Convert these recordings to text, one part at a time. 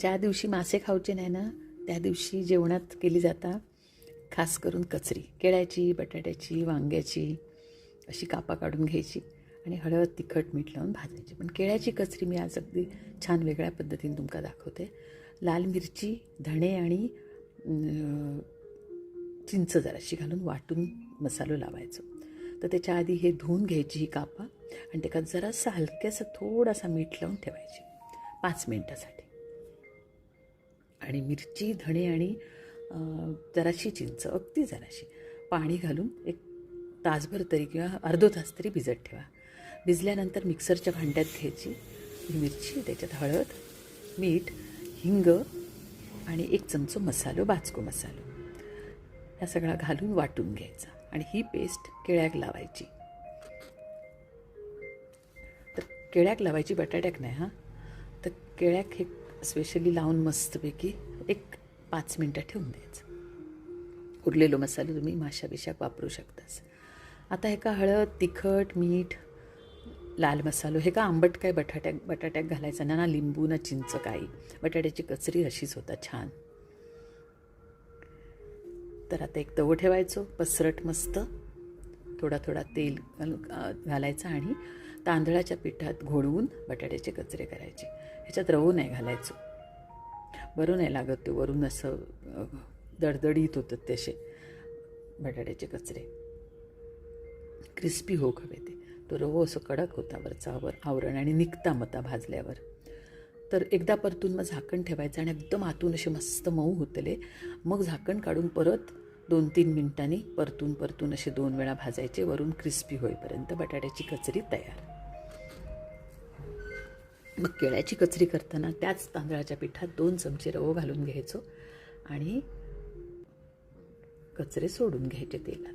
ज्या दिवशी मासे खाऊचे नाही ना त्या दिवशी जेवणात केली जाता खास करून कचरी. केळ्याची बटाट्याची वांग्याची अशी कापा काढून घ्यायची आणि हळद तिखट मीठ लावून भाजायची. पण केळ्याची कचरी मी आज अगदी छान वेगळ्या पद्धतीने तुमका दाखवते. लाल मिरची धणे आणि चिंच जराशी घालून वाटून मसालो लावायचो. तर त्याच्या आधी हे धुवून घ्यायची ही कापा आणि त्याच्यात जरासा हलक्यासा थोडासा मीठ लावून ठेवायची. पाच मिनटासाठी. आणि मिरची धणे आणि जराशी चिंच अगदी जराशी. पाणी घालून एक तासभर तरी किंवा अर्धो तास तरी भिजत ठेवा. भिजल्यानंतर मिक्सरच्या भांड्यात घ्यायची ही मिरची त्याच्यात हळद मीठ हिंग आणि एक चमचो मसालो बाचको मसालो. ह्या सगळा घालून वाटून घ्यायचा आणि ही पेस्ट केळ्याक लावायची. तर केळ्याक लावायची बटाट्याक नाही हां. तर केळ्याक हे स्पेशली लावून मस्तपैकी एक पाच मिनटं ठेवून द्यायचं. उरलेलो मसालो तुम्ही माशा बिशाक वापरू शकतास. आता हे का हळद तिखट मीठ लाल मसालो हे का आंबट काय बटाट्या बटाट्याक घालायचा ना ना लिंबू ना चिंच काही. बटाट्याची कचरी अशीच होता छान. तर आता एक तवो ठेवायचो पसरट मस्त. थोडा थोडा तेल घालायचा आणि तांदळाच्या पिठात घोळवून बटाट्याचे कचरे करायचे. ह्याच्यात रवू नाही घालायचो. बरं नाही लागत ते वरून असं दडदडीत होतं तसे बटाट्याचे कचरे. क्रिस्पी होक हवे ते. तो रवो असं कडक होता वरचा वर आवरण आणि निघता मता भाजल्यावर. तर एकदा परतून मग झाकण ठेवायचं आणि एकदम आतून असे मस्त मऊ होतले. मग झाकण काढून परत दोन तीन मिनिटांनी परतून परतून असे दोन वेळा भाजायचे. वरून क्रिस्पी होईपर्यंत बटाट्याची कचरी तयार. मग केळ्याची कचरी करताना त्याच तांदळाच्या पिठात दोन चमचे रवो घालून घ्यायचो आणि कचरे सोडून घ्यायचे तेलात.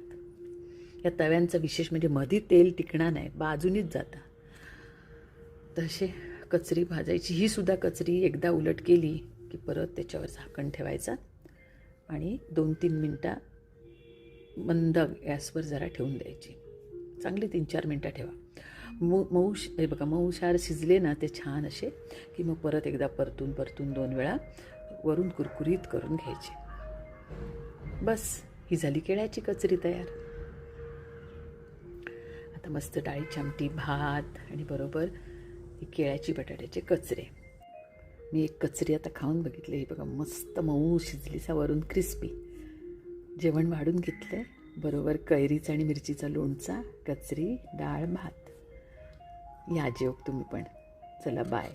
या तव्यांचं विशेष म्हणजे मधी तेल टिकणार नाही बाजूनीच जाता. तसे कचरी भाजायची ही सुद्धा कचरी एकदा उलट केली की परत त्याच्यावर झाकण ठेवायचा आणि दोन तीन मिनटं मंद गॅसवर जरा ठेवून द्यायची. चांगली तीन चार मिनटं ठेवा. मऊ मऊ श- हे बघा मऊ शार शिजले ना ते छान असे की मग परत एकदा परतून परतून दोन वेळा वरून कुरकुरीत करून घ्यायचे. बस ही झाली केळ्याची कचरी तयार. आता मस्त डाळीची आमटी भात आणि बरोबर ही केळ्याची बटाट्याचे कचरे. मी एक कचरी आता खाऊन बघितली. ही बघा मस्त मऊ शिजलीचा वरून क्रिस्पी जेवण वाढून घेतलं बरोबर कैरीचा आणि मिरचीचा लोणचा कचरी डाळ भात. या जेव तुम्ही पण. चला बाय